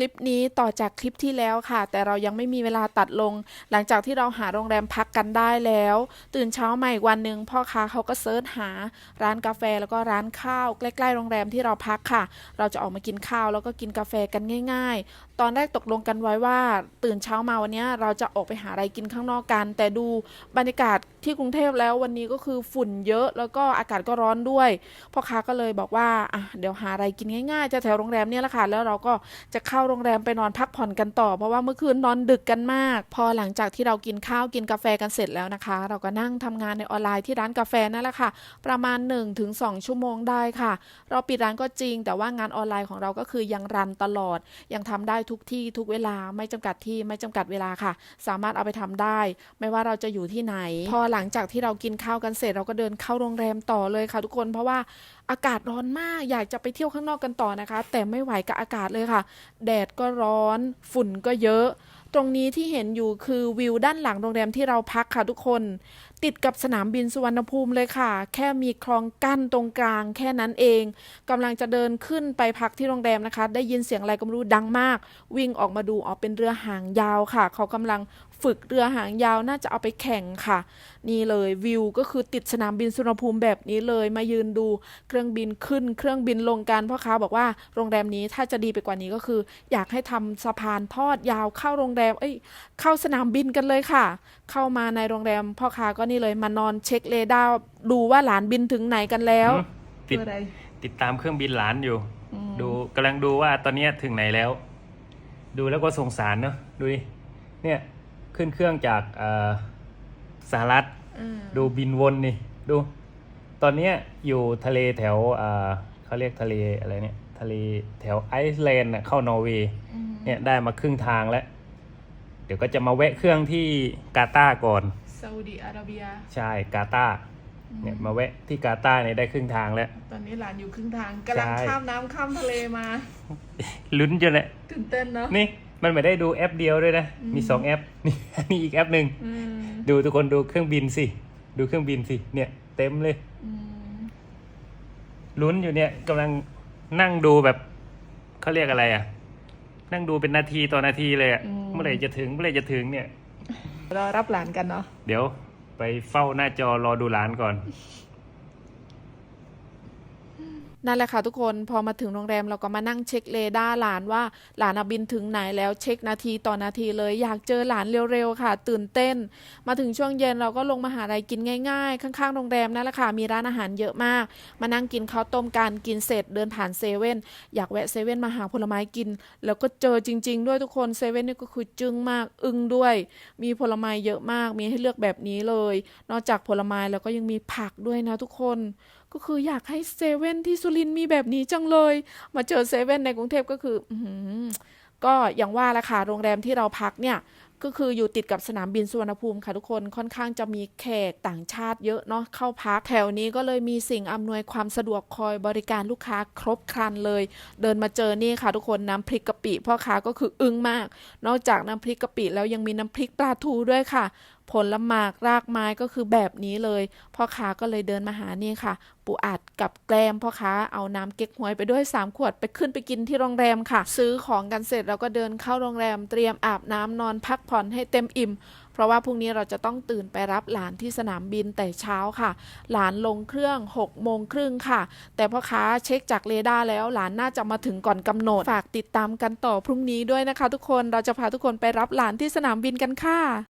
ลิปนี้ต่อจากคลิปที่แล้วค่ะ แต่เรายังไม่มีเวลาตัดลง หลังจากที่เราหาโรงแรมพักกันได้แล้ว ตื่นเช้ามาอีกวันหนึ่งพ่อค้าเขาก็เซิร์ชหาร้านกาแฟแล้วก็ร้านข้าว ใกล้ๆโรงแรมที่เราพักค่ะ เราจะออกมากินข้าวแล้วก็กินกาแฟกันง่าย ๆ ตอนแรกตกลงกันไว้ว่า ตื่นเช้ามาวันนี้เราจะออกไปหาอะไรกินข้างนอกกัน แต่ดูบรรยากาศที่กรุงเทพแล้ววันนี้ก็คือฝุ่นเยอะ แล้วก็อากาศก็ร้อนด้วยพ่อค้าก็เลยบอกว่าอะเดี๋ยวหาอะไรกินง่ายๆ จะแถวโรงแรมเนี่ยแหละค่ะแล้วเราก็จะเข้าโรงแรมไปนอนพักผ่อนกันต่อ เพราะว่าเมื่อคืนนอนดึกกันมาก พอหลังจากที่เรากินข้าวกินกาแฟกันเสร็จแล้วนะคะ เราก็นั่งทำงานในออนไลน์ที่ร้านกาแฟนั่นแหละค่ะ ประมาณ 1-2 ชั่วโมงได้ค่ะ เราปิดร้านก็จริง แต่ว่างานออนไลน์ของเราก็คือยังรันตลอด ยังทำได้ทุกที่ทุกเวลาไม่จำกัดที่ไม่จำกัดเวลาค่ะ สามารถเอาไปทำได้ ไม่ว่าเราจะอยู่ที่ไหน พอหลังจากที่เรากินข้าวกันเสร็จเราก็เดินเข้าโรงแรมต่อเลยค่ะทุกคนเพราะว่าอากาศร้อนมากอยากจะไปเที่ยวข้างนอกกันต่อนะคะ แต่ไม่ไหวกับอากาศเลยค่ะ แดแดดก็ร้อน ฝุ่นก็เยอะ ตรงนี้ที่เห็นอยู่คือวิวด้านหลังโรงแรมที่เราพักค่ะทุกคน ติดกับสนามบินสุวรรณภูมิเลยค่ะ แค่มีคลองกั้นตรงกลางแค่นั้นเองกำลังจะเดินขึ้นไปพักที่โรงแรมนะคะ ได้ยินเสียงอะไรก็ไม่รู้ดังมาก วิ่งออกมาดูอ๋อเป็นเรือหางยาวค่ะ เขากำลังฝึกเรือหางยาวน่าจะเอาไปแข่งค่ะ นี่เลยวิวก็คือติดสนามบินสุวรรณภูมิแบบนี้เลยมายืนดูเครื่องบินขึ้น เครื่องบินลงกันพ่อค้าบอกว่าโรงแรมนี้ถ้าจะดีไปกว่านี้ก็คือ อยากให้ทำสะพานทอดยาวเข้าโรงแรมเอ้ยเข้าสนามบินกันเลยค่ะ เข้ามาในโรงแรมพ่อค้าก็นี่เลยมานอนเช็คเรดาร์ดูว่าหลานบินถึงไหนกันแล้วหืมติดคืออะไร ติดตามเครื่องบินหลานอยู่อืมดูกำลังดูว่าตอนเนี้ยถึงไหนแล้ว ดูแล้วก็สงสารเนาะดูดิเนี่ยขึ้นเครื่องจากเอ่อสหรัฐ อืมดูบินวนนี่ดู ตอนเนี้ยอยู่ทะเลแถวเอ่อเขาเรียกทะเลอะไรเนี่ย ทะเลแถวไอซ์แลนด์น่ะเข้านอร์เวย์ อืมเนี่ยได้มาครึ่งทางแล้วเดี๋ยวก็จะมาแวะเครื่องที่กาตาร์ก่อนซาอุดิอาระเบียใช่กาตาร์เนี่ยมาแวะที่กาตาร์เนี่ยได้ครึ่งทางแล้ว ตอนนี้หลานอยู่ครึ่งทางกำลังใช่ข้ามน้ำข้ามทะเลมาลุ้นจนเลยตื่นเต้นเนาะนี่มันไม่ได้ดูแอปเดียวด้วยนะอืมมีสองแอปนี่นี่อีกแอปหนึ่งอืมดูทุกคนดูเครื่องบินสิดูเครื่องบินสิเนี่ย เต็มเลยอืมลุ้นอยู่เนี่ยกำลังนั่งดูแบบเขาเรียกอะไรอะ นั่งดูเป็นนาทีต่อนาทีเลยอะเมื่อไหร่จะถึงเมื่อไหร่จะถึงเนี่ย รอรับหลานกันเนาะ เดี๋ยวไปเฝ้าหน้าจอรอดูหลานก่อน นั่นแหละค่ะทุกคนพอมาถึงโรงแรมเราก็มานั่งเช็คเรดาร์หลานว่าหลานบินถึงไหนแล้วเช็คนาทีต่อนาทีเลย อยากเจอหลานเร็วๆค่ะ ตื่นเต้น มาถึงช่วงเย็นเราก็ลงมาหาอะไรกินง่ายๆ ข้างๆโรงแรมนั่นแหละค่ะมีร้านอาหารเยอะมาก มานั่งกินข้าวต้มกันกินเสร็จเดินผ่านเซเว่นอยากแวะเซเว่นมาหาผลไม้กิน แล้วก็เจอจริง ๆ ด้วยทุกคนเซเว่นนี่ก็คือจึ้งมากอึ้งด้วย มีผลไม้เยอะมากมีให้เลือกแบบนี้เลย นอกจากผลไม้แล้วก็ยังมีผักด้วยนะทุกคน ก็คืออยากให้เซเว่นที่สุรินมีแบบนี้จังเลย มาเจอเซเว่นในกรุงเทพก็คืออืก็อย่างว่าแหละค่ะโรงแรมที่เราพักเนี่ย ก็คืออยู่ติดกับสนามบินสุวรรณภูมิค่ะทุกคนค่อนข้างจะมีแขกต่างชาติเยอะเนาะเข้าพักแถวนี้ก็เลยมีสิ่งอำนวยความสะดวกคอยบริการลูกค้าครบครันเลย เดินมาเจอนี่ค่ะทุกคนน้ำพริกกะปิพ่อค้าก็คืออึ้งมาก นอกจากน้ำพริกกะปิแล้วยังมีน้ำพริกปลาทูด้วยค่ะ ผลหมากรากไม้ก็คือแบบนี้เลยพ่อค้าก็เลยเดินมาหานี่ค่ะ ปูอัดกับแกล้มพ่อค้าเอาน้ำเก๊กฮวยไปด้วย 3 ขวดไปขึ้นไปกินที่โรงแรมค่ะ ซื้อของกันเสร็จเราก็เดินเข้าโรงแรมเตรียมอาบน้ำนอนพักผ่อนให้เต็มอิ่ม เพราะว่าพรุ่งนี้เราจะต้องตื่นไปรับหลานที่สนามบินแต่เช้าค่ะ หลานลงเครื่อง6โมงครึ่งค่ะ แต่พ่อค้าเช็คจากเรดาร์แล้วหลานน่าจะมาถึงก่อนกำหนดฝากติดตามกันต่อพรุ่งนี้ด้วยนะคะ ทุกคนเราจะพาทุกคนไปรับหลานที่สนามบินกันค่ะ